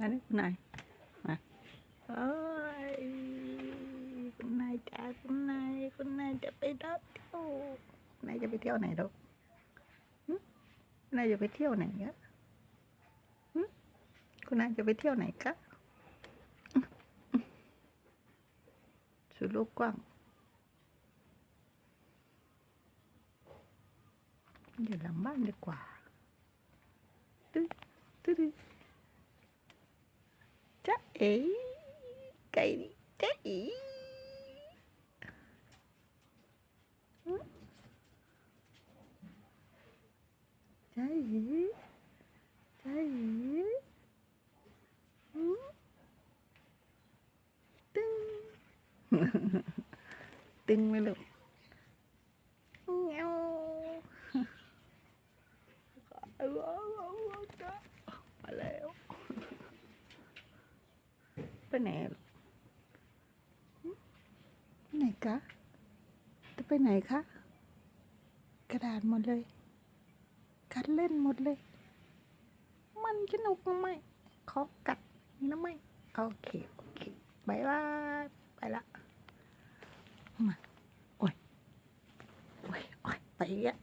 อันนี้คุณนายมาโอ้ยคุณนายจ้าคุณนายคุณนายจะไปดอดเที่ยวคุณนายจะไปเที่ยวไหนลูกคุณนายจะไปเที่ยวไหนกะคุณนายจะไปเที่ยวไหนกะสุดโลกกว้างอยู่หลังบ้านดีกว่าตึ๊ดตึ๊ด ตึ๊ดจ๊ะเอ๋ไก่ดิจ๊ะเอ๋หืมจ๊ะเอ๋จ๊ะเอ๋หืมตึง ตึง ไหมลูกเงี้ยวมาแล้วไหนกะจะไปไหนคะ กระดาษหมดเลยกัดเล่นหมดเลย มันสนุกไหมขอกัดนี่นะไหมโอเค โอเคบายบายไปละมาโอ้ยโอ้ยโอ้ยไปอีกแล้ว